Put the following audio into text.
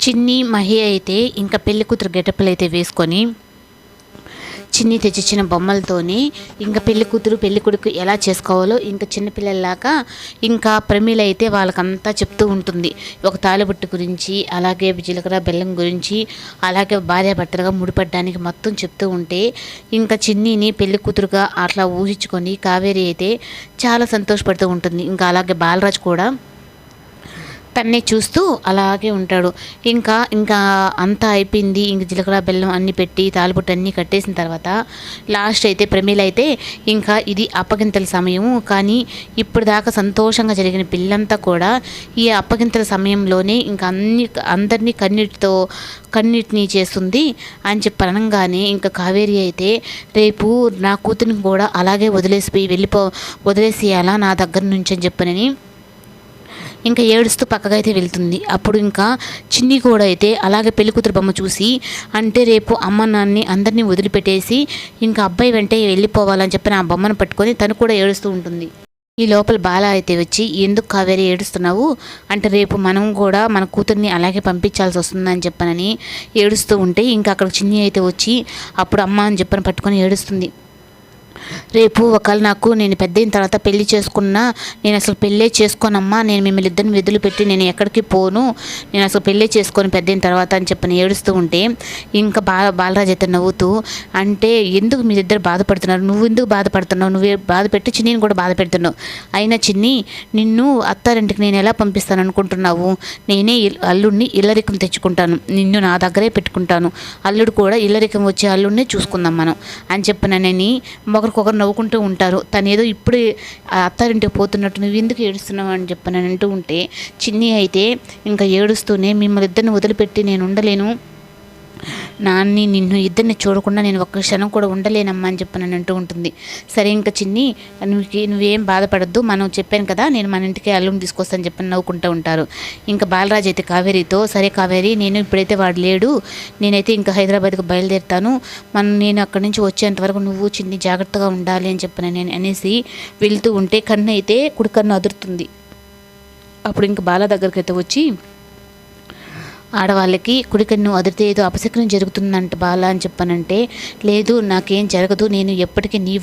చిన్ని మహి అయితే ఇంకా పెళ్ళి కూతురు గెటప్పులు అయితే వేసుకొని చిన్ని తెచ్చిచ్చిన బొమ్మలతోని ఇంకా పెళ్ళి కూతురు పెళ్ళి కొడుకు ఎలా చేసుకోవాలో ఇంకా చిన్నపిల్లల్లాగా ఇంకా ప్రమీల అయితే వాళ్ళకంతా చెప్తూ ఉంటుంది. ఒక తాలిబొట్టు గురించి అలాగే జీలకర్ర బెల్లం గురించి అలాగే భార్యాభర్తలుగా ముడిపడడానికి మొత్తం చెప్తూ ఉంటే ఇంకా చిన్నిని పెళ్ళి కూతురుగా అట్లా ఊహించుకొని కావేరి అయితే చాలా సంతోషపడుతూ ఉంటుంది. ఇంకా అలాగే బాలరాజు కూడా తన్నే చూస్తూ అలాగే ఉంటాడు. ఇంకా ఇంకా అంతా అయిపోయింది. ఇంక జీలకర్ర బెల్లం అన్ని పెట్టి తాలిపొట్టు అన్నీ కట్టేసిన తర్వాత లాస్ట్ అయితే ప్రమీల అయితే ఇంకా ఇది అప్పగింతల సమయము. కానీ ఇప్పుడు దాకా సంతోషంగా జరిగిన పిల్లంతా కూడా ఈ అప్పగింతల సమయంలోనే ఇంకా అన్ని అందరినీ కన్నీటితో కన్నీటిని చేస్తుంది అని చెప్పి అనగానే ఇంకా కావేరి అయితే రేపు నా కూతురిని కూడా అలాగే వదిలేసిపోయి వెళ్ళిపో వదిలేసేయాలా నా దగ్గర నుంచి అని చెప్పనని ఇంకా ఏడుస్తూ పక్కగా అయితే వెళ్తుంది. అప్పుడు ఇంకా చిన్ని కూడా అయితే అలాగే పెళ్ళికూతురు బొమ్మ చూసి అంటే రేపు అమ్మ నాన్ని అందరినీ వదిలిపెట్టేసి ఇంకా అబ్బాయి వెంటే వెళ్ళిపోవాలని చెప్పి ఆ బొమ్మను పట్టుకొని తను కూడా ఏడుస్తూ ఉంటుంది. ఈ లోపల బాల అయితే వచ్చి ఎందుకు కావేరి ఏడుస్తున్నావు? అంటే రేపు మనం కూడా మన కూతుర్ని అలాగే పంపించాల్సి వస్తుందని చెప్పనని ఏడుస్తూ ఉంటే ఇంకా అక్కడ చిన్ని అయితే వచ్చి అప్పుడు అమ్మ అని చెప్పని పట్టుకొని ఏడుస్తుంది. రేపు ఒకవేళ నాకు నేను పెద్దయిన తర్వాత పెళ్ళి చేసుకున్నా నేను అసలు పెళ్ళే చేసుకోనమ్మా నేను మిమ్మల్ని ఇద్దరిని వదిలిపెట్టి నేను ఎక్కడికి పోను నేను అసలు పెళ్ళే చేసుకొని పెద్దయిన తర్వాత అని చెప్పని ఏడుస్తూ ఉంటే ఇంకా బా బాలరాజు అయితే నవ్వుతూ అంటే ఎందుకు మీరిద్దరు బాధపడుతున్నారు? నువ్వు ఎందుకు బాధపడుతున్నావు? నువ్వే బాధ పెట్టి చిన్నీని కూడా బాధ పెడుతున్నావు. అయినా చిన్ని నిన్ను అత్తారింటికి నేను ఎలా పంపిస్తాను అనుకుంటున్నావు? నేనే అల్లుడిని ఇల్లరికం తెచ్చుకుంటాను. నిన్ను నా దగ్గరే పెట్టుకుంటాను. అల్లుడు కూడా ఇల్లరికం వచ్చే అల్లుడినే చూసుకుందాం మనం అని మొగ ఒకరికొకరు నవ్వుకుంటూ ఉంటారు. తను ఏదో ఇప్పుడే ఆ అత్తారింటికి పోతున్నట్టు నువ్వు ఎందుకు ఏడుస్తున్నావు అని చెప్పని అంటూ ఉంటే చిన్ని అయితే ఇంకా ఏడుస్తూనే మిమ్మల్ని ఇద్దరిని వదిలిపెట్టి నేను ఉండలేను. నాన్ని నిన్ను ఇద్దరిని చూడకుండా నేను ఒక్క క్షణం కూడా ఉండలేనమ్మా అని చెప్పి నన్ను అంటూ ఉంటుంది. సరే ఇంకా చిన్ని నువ్వు నువ్వేం బాధపడద్దు. మనం చెప్పాను కదా నేను మన ఇంటికి అల్లుని తీసుకొస్తాను చెప్పి నవ్వుకుంటూ ఉంటారు. ఇంకా బాలరాజు అయితే కావేరితో సరే కావేరి నేను ఇప్పుడైతే వాడు లేడు. నేనైతే ఇంకా హైదరాబాద్కి బయలుదేరుతాను. మనం నేను అక్కడి నుంచి వచ్చేంత వరకు నువ్వు చిన్ని జాగ్రత్తగా ఉండాలి అని చెప్పిన నేను అనేసి వెళ్తూ ఉంటే కన్ను అయితే కుడి కన్ను అదురుతుంది. అప్పుడు ఇంకా బాల దగ్గరికి అయితే వచ్చి ఆడవాళ్ళకి కుడికన్ను అదిరితే ఏదో అపశకునం జరుగుతుందంట బాల అని చెప్పానంటే లేదు నాకేం జరగదు నేను ఎప్పటికీ నీ